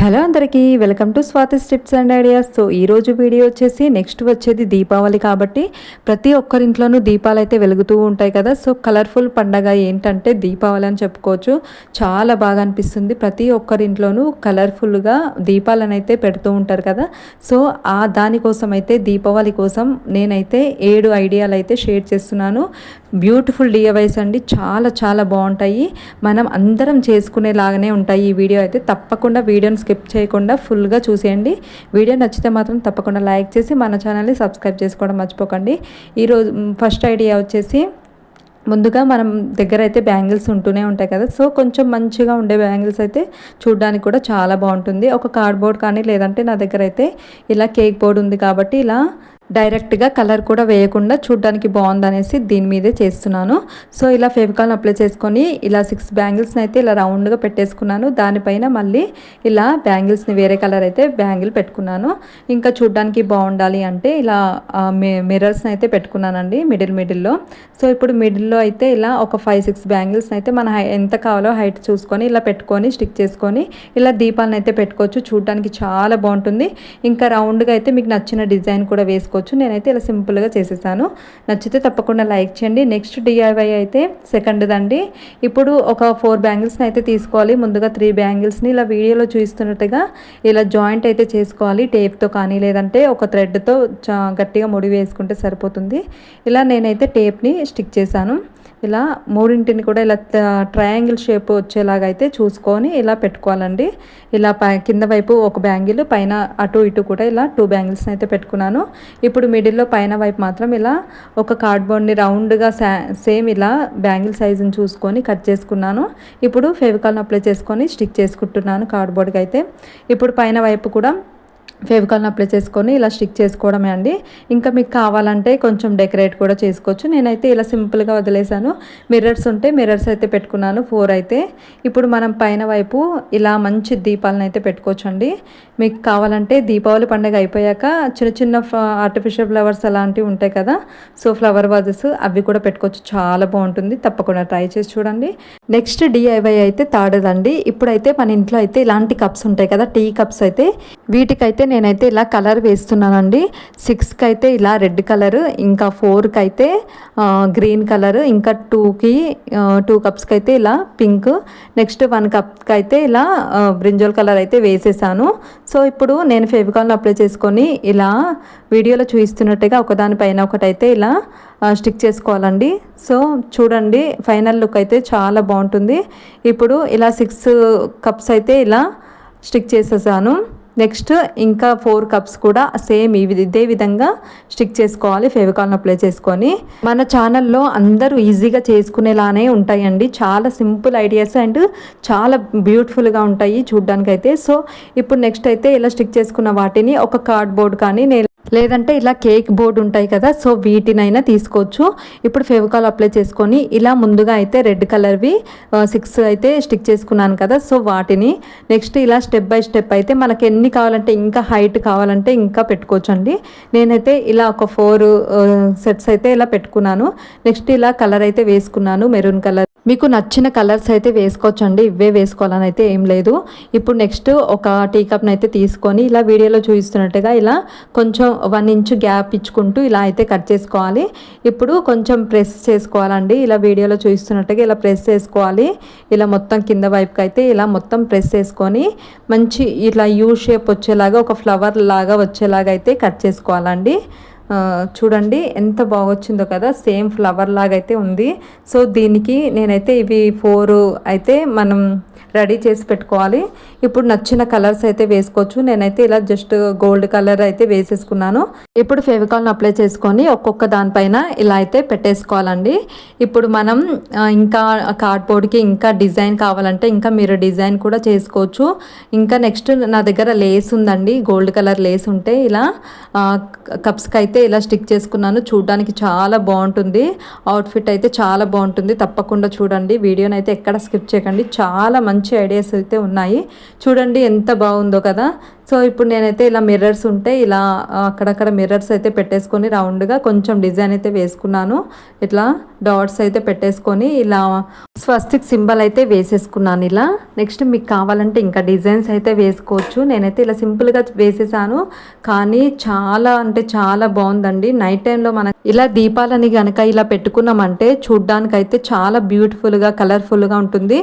Hello అందరికీ welcome to Swathi tips and ideas. So ఈరోజు video వచ్చేసి నెక్స్ట్ వచ్చేది దీపావళి కాబట్టి ప్రతి ఒక్కరింట్లోనూ దీపాలు అయితే వెలుగుతూ ఉంటాయి కదా. సో కలర్ఫుల్ పండగ ఏంటంటే దీపావళి అని చెప్పుకోవచ్చు. చాలా బాగా అనిపిస్తుంది. ప్రతి ఒక్కరింట్లోనూ కలర్ఫుల్గా దీపాలను అయితే పెడుతూ ఉంటారు కదా. సో ఆ దానికోసం అయితే దీపావళి కోసం నేనైతే ఏడు ఐడియాలు అయితే షేర్ చేస్తున్నాను. బ్యూటిఫుల్ డిఎవైస్ అండి. చాలా చాలా బాగుంటాయి. మనం అందరం చేసుకునేలాగానే ఉంటాయి ఈ వీడియో అయితే. తప్పకుండా వీడియోని స్కిప్ చేయకుండా ఫుల్గా చూసేయండి. వీడియో నచ్చితే మాత్రం తప్పకుండా లైక్ చేసి మన ఛానల్ని సబ్స్క్రైబ్ చేసుకోవడం మర్చిపోకండి. ఈరోజు ఫస్ట్ ఐడియా వచ్చేసి ముందుగా మనం దగ్గర అయితే బ్యాంగిల్స్ ఉంటూనే ఉంటాయి కదా. సో కొంచెం మంచిగా ఉండే బ్యాంగిల్స్ అయితే చూడడానికి కూడా చాలా బాగుంటుంది. ఒక కార్డ్బోర్డ్ కానీ లేదంటే నా దగ్గర అయితే ఇలా కేక్ బోర్డ్ ఉంది కాబట్టి ఇలా డైరెక్ట్గా కలర్ కూడా వేయకుండా చూడడానికి బాగుందనేసి దీని మీదే చేస్తున్నాను. సో ఇలా ఫెవికాల్ని అప్లై చేసుకొని ఇలా సిక్స్ బ్యాంగిల్స్ని అయితే ఇలా రౌండ్గా పెట్టేసుకున్నాను. దానిపైన మళ్ళీ ఇలా బ్యాంగిల్స్ని వేరే కలర్ అయితే బ్యాంగిల్ పెట్టుకున్నాను. ఇంకా చూడడానికి బాగుండాలి అంటే ఇలా మిర్రర్స్ని అయితే పెట్టుకున్నానండి మిడిల్ మిడిల్లో. సో ఇప్పుడు మిడిల్లో అయితే ఇలా ఒక ఫైవ్ సిక్స్ బ్యాంగిల్స్ని అయితే మన ఎంత కావాలో హైట్ చూసుకొని ఇలా పెట్టుకొని స్టిక్ చేసుకొని ఇలా దీపాలను అయితే పెట్టుకోవచ్చు. చూడడానికి చాలా బాగుంటుంది. ఇంకా రౌండ్గా అయితే మీకు నచ్చిన డిజైన్ కూడా వేసుకోవచ్చు. చేసుకోవచ్చు. నేనైతే ఇలా సింపుల్గా చేసేసాను. నచ్చితే తప్పకుండా లైక్ చేయండి. నెక్స్ట్ డిఐవై అయితే సెకండ్ దండి ఇప్పుడు ఒక ఫోర్ బ్యాంగిల్స్ని అయితే తీసుకోవాలి. ముందుగా త్రీ బ్యాంగిల్స్ని ఇలా వీడియోలో చూస్తున్నట్టుగా ఇలా జాయింట్ అయితే చేసుకోవాలి. టేప్తో కానీ లేదంటే ఒక థ్రెడ్తో గట్టిగా ముడి వేసుకుంటే సరిపోతుంది. ఇలా నేనైతే టేప్ని స్టిక్ చేశాను. ఇలా మూడింటిని కూడా ఇలా ట్రయాంగిల్ షేప్ వచ్చేలాగా అయితే చూసుకొని ఇలా పెట్టుకోవాలండి. ఇలా పై కింద వైపు ఒక బ్యాంగిల్ పైన అటు ఇటు కూడా ఇలా టూ బ్యాంగిల్స్ని అయితే పెట్టుకున్నాను. ఇప్పుడు మిడిల్లో పైన వైపు మాత్రం ఇలా ఒక కార్డ్బోర్డ్ని రౌండ్గా సేమ్ ఇలా బ్యాంగిల్ సైజుని చూసుకొని కట్ చేసుకున్నాను. ఇప్పుడు ఫెవికాల్ని అప్లై చేసుకొని స్టిక్ చేసుకుంటున్నాను కార్డ్బోర్డ్కి అయితే. ఇప్పుడు పైన వైపు కూడా ఫెవికాల్ని అప్లై చేసుకొని ఇలా స్టిక్ చేసుకోవడమే అండి. ఇంకా మీకు కావాలంటే కొంచెం డెకరేట్ కూడా చేసుకోవచ్చు. నేనైతే ఇలా సింపుల్గా వదిలేసాను మిర్రర్స్ ఉంటే మిర్రర్స్ అయితే పెట్టుకున్నాను. ఫోర్ అయితే. ఇప్పుడు మనం పైన వైపు ఇలా మంచి దీపాలను అయితే పెట్టుకోవచ్చు అండి మీకు కావాలంటే దీపావళి పండుగ అయిపోయాక చిన్న చిన్న ఆర్టిఫిషియల్ ఫ్లవర్స్ అలాంటివి ఉంటాయి కదా. సో ఫ్లవర్ వాజెస్ అవి కూడా పెట్టుకోవచ్చు. చాలా బాగుంటుంది. తప్పకుండా ట్రై చేసి చూడండి. నెక్స్ట్ డిఐవై అయితే తాడదండి. ఇప్పుడైతే మన ఇంట్లో అయితే ఇలాంటి కప్స్ ఉంటాయి కదా. టీ కప్స్ అయితే వీటికైతే నేనైతే ఇలా కలర్ వేస్తున్నానండి. సిక్స్కి అయితే ఇలా రెడ్ కలర్ ఇంకా ఫోర్కి అయితే గ్రీన్ కలర్ ఇంకా టూకి టూ కప్స్కి అయితే ఇలా పింక్. నెక్స్ట్ వన్ కప్కి అయితే ఇలా బ్రింజోల్ కలర్ అయితే వేసేసాను. సో ఇప్పుడు నేను ఫెవికాల్ని అప్లై చేసుకొని ఇలా వీడియోలో చూపిస్తున్నట్టుగా ఒకదానిపైన ఒకటైతే ఇలా స్టిక్ చేసుకోవాలండి. సో చూడండి ఫైనల్ లుక్ అయితే చాలా బాగుంటుంది. ఇప్పుడు ఇలా సిక్స్ కప్స్ అయితే ఇలా స్టిక్ చేసేసాను. నెక్స్ట్ ఇంకా ఫోర్ కప్స్ కూడా సేమ్ ఇదే విధంగా స్టిక్ చేసుకోవాలి ఫెవికాల్ని అప్లై చేసుకొని. మన ఛానల్లో అందరూ ఈజీగా చేసుకునేలానే ఉంటాయండి. చాలా సింపుల్ ఐడియాస్ అండ్ చాలా బ్యూటిఫుల్గా ఉంటాయి చూడ్డానికైతే. సో ఇప్పుడు నెక్స్ట్ అయితే ఇలా స్టిక్ చేసుకున్న వాటిని ఒక కార్డ్బోర్డ్ కానీ లేదంటే ఇలా కేక్ బోర్డు ఉంటాయి కదా సో వీటినైనా తీసుకోవచ్చు. ఇప్పుడు ఫెవికాల్ అప్లై చేసుకొని ఇలా ముందుగా అయితే రెడ్ కలర్వి సిక్స్ అయితే స్టిక్ చేసుకున్నాను కదా సో వాటిని నెక్స్ట్ ఇలా స్టెప్ బై స్టెప్ అయితే మనకి ఎన్ని కావాలంటే ఇంకా హైట్ కావాలంటే ఇంకా పెట్టుకోవచ్చు అండి నేనైతే ఇలా ఒక ఫోర్ సెట్స్ అయితే ఇలా పెట్టుకున్నాను. నెక్స్ట్ ఇలా కలర్ అయితే వేసుకున్నాను మెరూన్ కలర్. మీకు నచ్చిన కలర్స్ అయితే వేసుకోవచ్చు అండి ఇవే వేసుకోవాలని అయితే ఏం లేదు. ఇప్పుడు నెక్స్ట్ ఒక టీ కప్ని అయితే తీసుకొని ఇలా వీడియోలో చూపిస్తున్నట్టుగా ఇలా కొంచెం వన్ ఇంచ్ గ్యాప్ ఇచ్చుకుంటూ ఇలా అయితే కట్ చేసుకోవాలి. ఇప్పుడు కొంచెం ప్రెస్ చేసుకోవాలండి. ఇలా వీడియోలో చూపిస్తున్నట్టుగా ఇలా ప్రెస్ చేసుకోవాలి. ఇలా మొత్తం కింద వైపుకి అయితే ఇలా మొత్తం ప్రెస్ చేసుకొని మంచి ఇట్లా యూ షేప్ వచ్చేలాగా ఒక ఫ్లవర్ లాగా వచ్చేలాగా అయితే కట్ చేసుకోవాలండి. చూడండి ఎంత బాగొచ్చిందో కదా సేమ్ ఫ్లవర్ లాగా అయితే ఉంది. సో దీనికి నేనైతే ఇవి ఫోర్ అయితే మనం రెడీ చేసి పెట్టుకోవాలి. ఇప్పుడు నచ్చిన కలర్స్ అయితే వేసుకోవచ్చు. నేనైతే ఇలా జస్ట్ గోల్డ్ కలర్ అయితే వేసేసుకున్నాను. ఇప్పుడు ఫెవికాల్ని అప్లై చేసుకొని ఒక్కొక్క దానిపైన ఇలా అయితే పెట్టేసుకోవాలండి. ఇప్పుడు మనం ఇంకా కార్డ్బోర్డ్కి ఇంకా డిజైన్ కావాలంటే ఇంకా మీరు డిజైన్ కూడా చేసుకోవచ్చు. ఇంకా నెక్స్ట్ నా దగ్గర లేస్ ఉందండి. గోల్డ్ కలర్ లేస్ ఉంటే ఇలా కప్స్కి అయితే ఇలా స్టిక్ చేసుకున్నాను. చూడడానికి చాలా బాగుంటుంది. అవుట్ఫిట్ అయితే చాలా బాగుంటుంది. తప్పకుండా చూడండి. వీడియోని అయితే ఎక్కడ స్కిప్ చేయకండి. చాలా మంచి ఐడియాస్ అయితే ఉన్నాయి. చూడండి ఎంత బాగుందో కదా. సో ఇప్పుడు నేనైతే ఇలా మిర్రర్స్ ఉంటే ఇలా అక్కడక్కడ మిర్రర్స్ అయితే పెట్టేసుకొని రౌండ్గా కొంచెం డిజైన్ అయితే వేసుకున్నాను. ఇట్లా డాట్స్ అయితే పెట్టేసుకొని ఇలా స్వస్తిక్ సింబల్ అయితే వేసేసుకున్నాను ఇలా. నెక్స్ట్ మీకు కావాలంటే ఇంకా డిజైన్స్ అయితే వేసుకోవచ్చు. నేనైతే ఇలా సింపుల్గా వేసేసాను. కానీ చాలా అంటే చాలా బాగుందండి. నైట్ టైంలో మన ఇలా దీపాలని కనుక ఇలా పెట్టుకున్నామంటే చూడ్డానికైతే చాలా బ్యూటిఫుల్గా కలర్ఫుల్గా ఉంటుంది.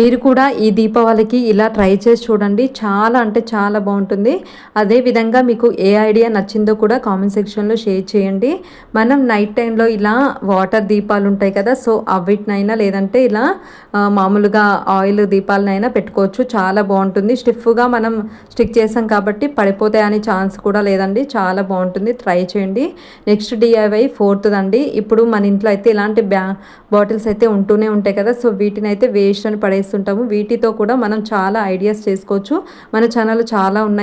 మీరు కూడా ఈ దీపావళికి ఇలా ట్రై చేసి చూడండి. చాలా అంటే చాలా బాగుంటుంది. అదే విధంగా మీకు ఏ ఐడియా నచ్చిందో కూడా కామెంట్ సెక్షన్లో షేర్ చేయండి. మనం నైట్ టైంలో ఇలా వాటర్ దీపాలు ఉంటాయి కదా సో అవిటినైనా లేదంటే ఇలా మామూలుగా ఆయిల్ దీపాలనైనా పెట్టుకోవచ్చు. చాలా బాగుంటుంది. స్టిఫ్గా మనం స్టిక్ చేసాం కాబట్టి పడిపోతాయని ఛాన్స్ కూడా లేదండి. చాలా బాగుంటుంది. ట్రై చేయండి. నెక్స్ట్ డిఐవై ఫోర్త్ అండి ఇప్పుడు మన ఇంట్లో అయితే ఇలాంటి బ్యా బాటిల్స్ అయితే ఉంటూనే ఉంటాయి కదా సో వీటిని అయితే వేస్ట్ అని పడేస్తుంటాము. వీటితో కూడా మనం చాలా ఐడియాస్ చేసుకోవచ్చు. మన ఛానల్ చాలా ఉన్నాయి.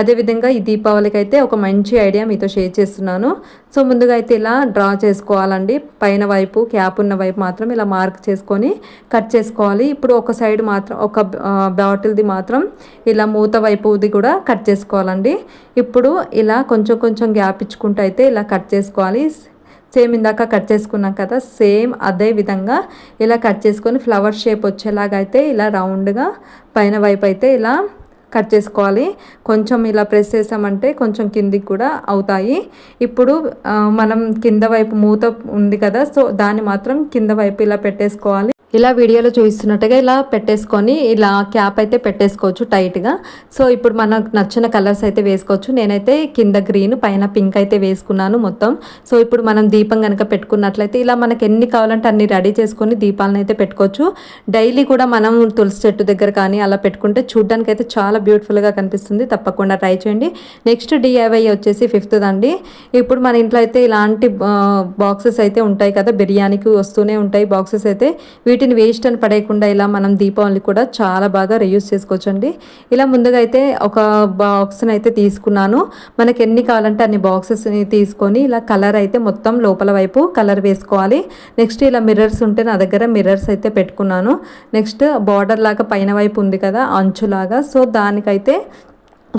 అదేవిధంగా ఈ దీపావళికి అయితే ఒక మంచి ఐడియా మీతో షేర్ చేస్తున్నాను. సో ముందుగా అయితే ఇలా డ్రా చేసుకోవాలండి. పైన వైపు క్యాప్ ఉన్న వైపు మాత్రం ఇలా మార్క్ చేసుకొని కట్ చేసుకోవాలి. ఇప్పుడు ఒక సైడ్ మాత్రం ఒక బాటిల్ది మాత్రం ఇలా మూత వైపుది కూడా కట్ చేసుకోవాలండి. ఇప్పుడు ఇలా కొంచెం కొంచెం గ్యాప్ ఇచ్చుకుంటూ అయితే ఇలా కట్ చేసుకోవాలి. సేమ్ ఇందాక కట్ చేసుకున్నాం కదా సేమ్ అదే విధంగా ఇలా కట్ చేసుకొని ఫ్లవర్ షేప్ వచ్చేలాగా అయితే ఇలా రౌండ్గా పైన వైపు అయితే ఇలా కట్ చేసుకోవాలి. కొంచెం ఇలా ప్రెస్ చేసామంటే కొంచెం కిందికి కూడా అవుతాయి. ఇప్పుడు మనం కింద వైపు మూత ఉంది కదా సో దాన్ని మాత్రం కింద వైపు ఇలా పెట్టేసుకోవాలి. ఇలా వీడియోలో చూపిస్తున్నట్టుగా ఇలా పెట్టేసుకొని ఇలా క్యాప్ అయితే పెట్టేసుకోవచ్చు టైట్గా. సో ఇప్పుడు మనకు నచ్చిన కలర్స్ అయితే వేసుకోవచ్చు. నేనైతే కింద గ్రీన్ పైన పింక్ అయితే వేసుకున్నాను మొత్తం. సో ఇప్పుడు మనం దీపం కనుక పెట్టుకున్నట్లయితే ఇలా మనకి ఎన్ని కావాలంటే అన్ని రెడీ చేసుకొని దీపాలను అయితే పెట్టుకోవచ్చు. డైలీ కూడా మనం తులసి చెట్టు దగ్గర కానీ అలా పెట్టుకుంటే చూడడానికి అయితే చాలా బ్యూటిఫుల్గా కనిపిస్తుంది. తప్పకుండా ట్రై చేయండి. నెక్స్ట్ డిఐవై వచ్చేసి ఫిఫ్త్ అండి ఇప్పుడు మన ఇంట్లో అయితే ఇలాంటి బాక్సెస్ అయితే ఉంటాయి కదా బిర్యానీకి వస్తూనే ఉంటాయి బాక్సెస్ అయితే. వీటి వీటిని వేస్ట్ అని పడేయకుండా ఇలా మనం దీపావళి కూడా చాలా బాగా రియూజ్ చేసుకోవచ్చు అండి ఇలా ముందుగా అయితే ఒక బాక్స్ని అయితే తీసుకున్నాను. మనకి ఎన్ని కావాలంటే అన్ని బాక్సెస్ని తీసుకొని ఇలా కలర్ అయితే మొత్తం లోపల వైపు కలర్ వేసుకోవాలి. నెక్స్ట్ ఇలా మిర్రర్స్ ఉంటే నా దగ్గర మిర్రర్స్ అయితే పెట్టుకున్నాను. నెక్స్ట్ బార్డర్ లాగా పైన వైపు ఉంది కదా అంచులాగా. సో దానికైతే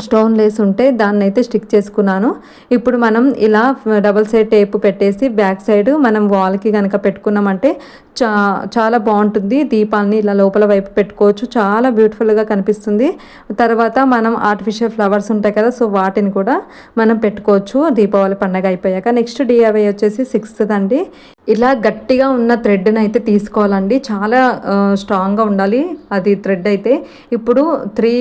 స్టోన్ లేస్ ఉంటే దాన్ని అయితే స్టిక్ చేసుకున్నాను. ఇప్పుడు మనం ఇలా డబల్ సైడ్ టేప్ పెట్టేసి బ్యాక్ సైడ్ మనం వాల్కి కనుక పెట్టుకున్నామంటే చా చాలా బాగుంటుంది. దీపాలని ఇలా లోపల వైపు పెట్టుకోవచ్చు. చాలా బ్యూటిఫుల్గా కనిపిస్తుంది. తర్వాత మనం ఆర్టిఫిషియల్ ఫ్లవర్స్ ఉంటాయి కదా సో వాటిని కూడా మనం పెట్టుకోవచ్చు. దీపావళి పండగ అయిపోయాక నెక్స్ట్ డిఐవై వచ్చేసి సిక్స్త్ అండి ఇలా గట్టిగా ఉన్న థ్రెడ్ని అయితే తీసుకోవాలండి. చాలా స్ట్రాంగ్గా ఉండాలి. అది థ్రెడ్ అయితే. ఇప్పుడు త్రీ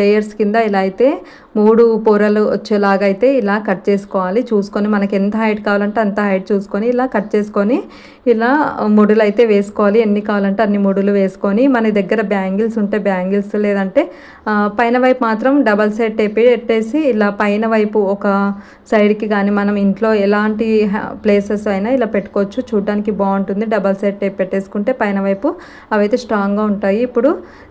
లేయర్స్ కింద ఇలా అయితే మూడు పొరలు వచ్చేలాగా అయితే ఇలా కట్ చేసుకోవాలి. చూసుకొని మనకి ఎంత హైట్ కావాలంటే అంత హైట్ చూసుకొని ఇలా కట్ చేసుకొని ఇలా ముడులు అయితే వేసుకోవాలి. ఎన్ని కావాలంటే అన్ని ముడులు వేసుకొని మన దగ్గర బ్యాంగిల్స్ ఉంటే బ్యాంగిల్స్ లేదంటే పైన వైపు మాత్రం డబల్ సైడ్ టేప్ పెట్టేసి ఇలా పైన వైపు ఒక సైడ్కి కానీ మనం ఇంట్లో ఎలాంటి ప్లేసెస్ అయినా ఇలా పెట్టుకోవచ్చు. చూడడానికి బాగుంటుంది. డబల్ సైడ్ టేప్ పెట్టేసుకుంటే పైన వైపు అవైతే స్ట్రాంగ్గా ఉంటాయి. ఇప్పుడు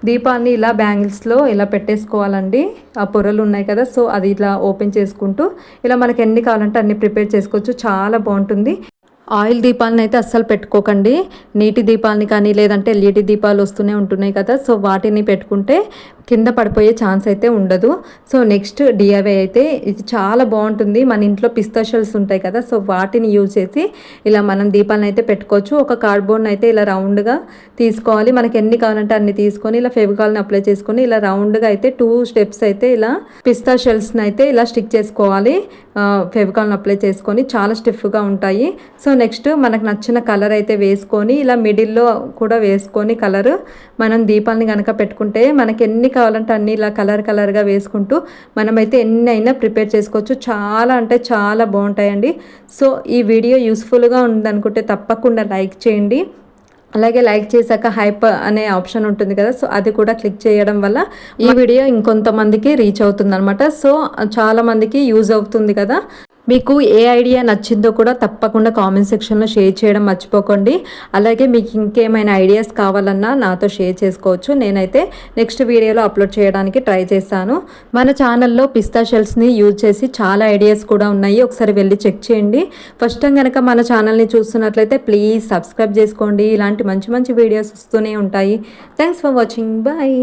దీపాన్ని ఇలా బ్యాంగిల్స్లో ఇలా పెట్టేసుకోవాలండి. ఆ పొరలు ఉన్నాయి కదా సో అది ఇలా ఓపెన్ చేసుకుంటూ ఇలా మనకి ఎన్ని కావాలంటే అన్ని ప్రిపేర్ చేసుకోవచ్చు. చాలా బాగుంటుంది. ఆయిల్ దీపాలను అయితే అస్సలు పెట్టుకోకండి. నీటి దీపాలని కానీ లేదంటే ఎల్ఈడి దీపాలు వస్తూనే ఉంటున్నాయి కదా. సో వాటిని పెట్టుకుంటే కింద పడిపోయే ఛాన్స్ అయితే ఉండదు. సో నెక్స్ట్ డిఐవై అయితే ఇది చాలా బాగుంటుంది. మన ఇంట్లో పిస్తా షెల్స్ ఉంటాయి కదా. సో వాటిని యూజ్ చేసి ఇలా మనం దీపాలను అయితే పెట్టుకోవచ్చు. ఒక కార్డ్బోర్డ్ని అయితే ఇలా రౌండ్గా తీసుకోవాలి. మనకి ఎన్ని కావాలంటే అన్ని తీసుకొని ఇలా ఫెవికాల్ని అప్లై చేసుకొని ఇలా రౌండ్గా అయితే టూ స్టెప్స్ అయితే ఇలా పిస్తా షెల్స్ని అయితే ఇలా స్టిక్ చేసుకోవాలి. ఫెవికాల్ని అప్లై చేసుకొని చాలా స్టిఫ్గా ఉంటాయి. సో నెక్స్ట్ మనకు నచ్చిన కలర్ అయితే వేసుకొని ఇలా మిడిల్లో కూడా వేసుకొని కలర్ మనం దీపాలని కనుక పెట్టుకుంటే మనకి ఎన్ని కావాలంటే అన్ని ఇలా కలర్ కలర్గా వేసుకుంటూ మనమైతే ఎన్ని అయినా ప్రిపేర్ చేసుకోవచ్చు. చాలా అంటే చాలా బాగుంటాయండి. సో ఈ వీడియో యూస్ఫుల్గా ఉందనుకుంటే తప్పకుండా లైక్ చేయండి. అలాగే లైక్ చేశాక హైప్ అనే ఆప్షన్ ఉంటుంది కదా సో అది కూడా క్లిక్ చేయడం వల్ల ఈ వీడియో ఇంకొంతమందికి రీచ్ అవుతుంది అనమాట సో చాలా మందికి యూజ్ అవుతుంది కదా. మీకు ఏ ఐడియా నచ్చిందో కూడా తప్పకుండా కామెంట్ సెక్షన్లో షేర్ చేయడం మర్చిపోకండి. అలాగే మీకు ఇంకేమైనా ఐడియాస్ కావాలన్నా నాతో షేర్ చేసుకోవచ్చు. నేనైతే నెక్స్ట్ వీడియోలో అప్లోడ్ చేయడానికి ట్రై చేస్తాను మన ఛానల్లో పిస్తా షెల్స్ని యూజ్ చేసి చాలా ఐడియాస్ కూడా ఉన్నాయి. ఒకసారి వెళ్ళి చెక్ చేయండి. ఫస్ట్ టైం కనుక మన ఛానల్ని చూస్తున్నట్లయితే ప్లీజ్ సబ్స్క్రైబ్ చేసుకోండి. ఇలాంటి ఇలాంటి మంచి మంచి వీడియోస్ వస్తూనే ఉంటాయి. Thanks for watching bye